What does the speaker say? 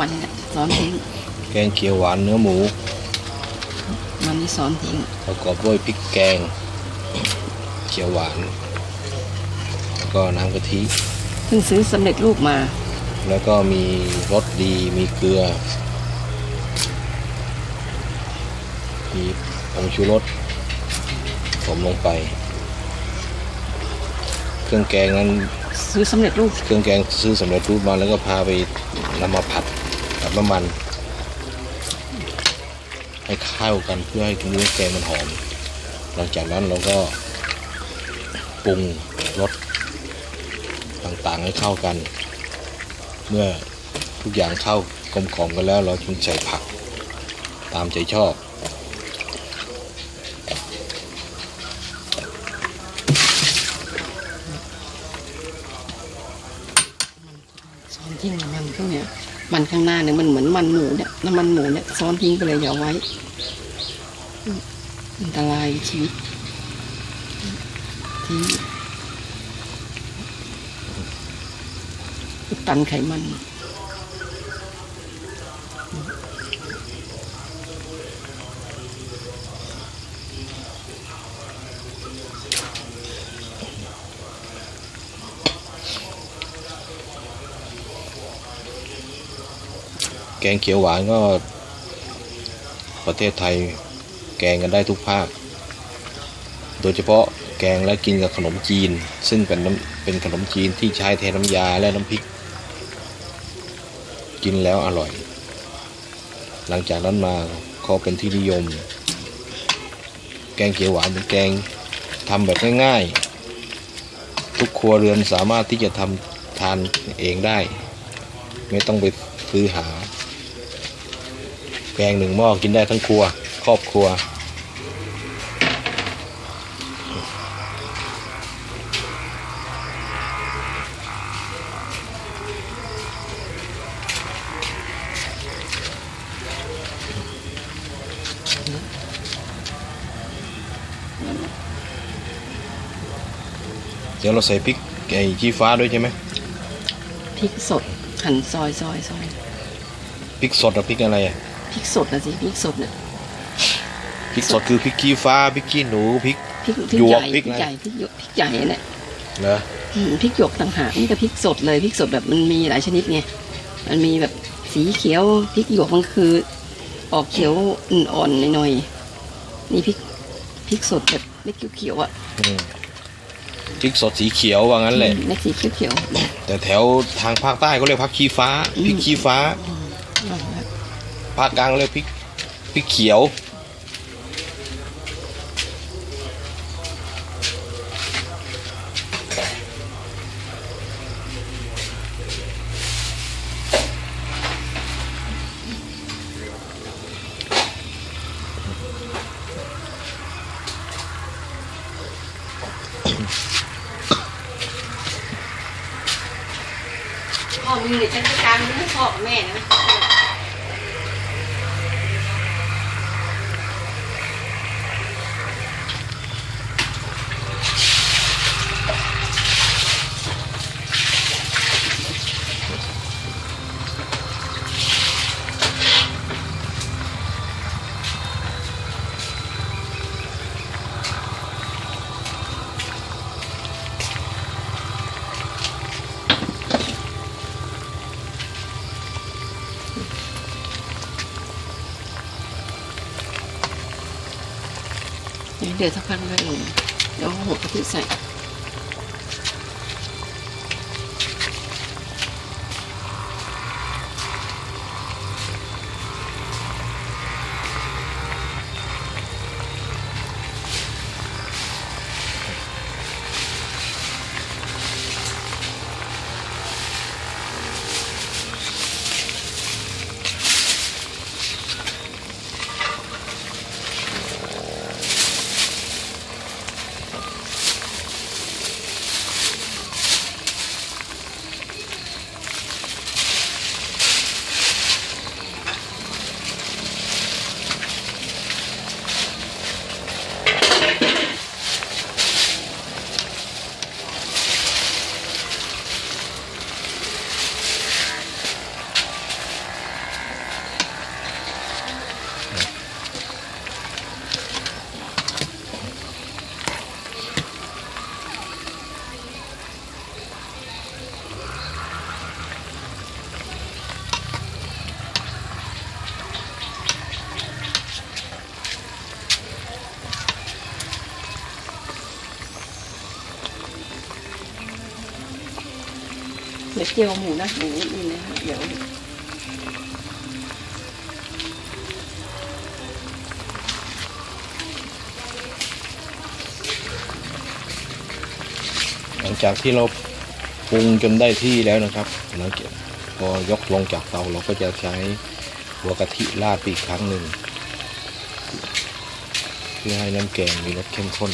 วันเนี่ยสอนทิ้งแกงเขียวหวานเนื้อหมู วันนี้สอนทิ้งประกอบด้วยพริกแกง เขียวหวาน แล้วก็น้ำกะทิเพิ่งซื้อสำเร็จรูปมา แล้วก็มีรสดีมีเกลือ มีผงชูรสผมลงไป เครื่องแกงนั้นซื้อสำเร็จรูป เครื่องแกงซื้อสำเร็จรูปมาแล้วก็พาไปนำมาผัด กับน้ำมัน ให้เข้ากันเพื่อให้เนื้อแกงมันหอม หลังจากนั้นเราก็ปรุงรสต่างๆให้เข้ากัน เมื่อทุกอย่างเข้ากลมกล่อมกันแล้วเราจึงใส่ผัก ตามใจชอบสอนทิ้งมันพวเนี้ย มันข้างหน้าเนี่ยมันเหมือนมันหมูเนี่ยน้ำมันหมูเนี่ยซ้อนทิ้งไปเลยอย่าไว้อันตรายชีวิตที่ตันไขมัน แกงเขียวหวานก็ ประเทศไทยแกงกันได้ทุกภาค โดยเฉพาะแกงและกินกับขนมจีน ซึ่งเป็นน้ำเป็นขนมจีนที่ใช้แทนน้ำยาและน้ำพริก กินแล้วอร่อย หลังจากนั้นมาก็เป็นที่นิยม แกงเขียวหวานเป็นแกงทำแบบง่ายๆ ทุกครัวเรือนสามารถที่จะทำทานเองได้ ไม่ต้องไปซื้อหา แกงหนึ่งหม้อกินได้ทั้งครัว ครอบครัว เดี๋ยวเราใส่พริกไอ้ชี้ฟ้าด้วยใช่ไหมพริกสดหั่นซอยซอยซอยพริกสดกับพริกอะไรอะ พริกสดนะสิพริกสดเนี่ยพริกสดคือพริกขี้ฟ้าพริกขี้หนูพริกพริกพริกหยวใหกญ่พพริริกกอะไรใหญ่พริกหยวกพริกใหญ่เนี่ยเหรออืมพริกหยวกต่างหากนี่ก็พริกสดเลยพริกสดแบบมันมีหลายชนิดไงมันมีแบบสีเขียวพริกหยวกมันคือ ออกเขียวอ่อนๆหน่อยๆนี่พริกพริกสดแบบเม็ดเขียวๆอะอืมพริกสดสีเขียวว่างั้นแหละเม็ดสีเขียวแต่แถวทางภาคใต้เขาเรียกพักขี้ฟ้าพริกขี้ฟ้าๆ ภาคกลางเรียกพริกพริกเขียวพ่อมึงเนี่ยฉันจะกามึงไม่พ่อบแม่นะ เดี๋ยวสักพักเลยเดี๋ยวหัวกะทิใส่ ดี๋ยวเจียวหมูนะหมูนี่นะคะเดี๋ยวหลังจากที่เราปรุงจนได้ที่แล้วนะครับหลังจากพอยกลงจากเตาเราก็จะใช้หัวกะทิราดอีกครั้งหนึ่งเพื่อให้น้ำแกงมีรสเข้มข้น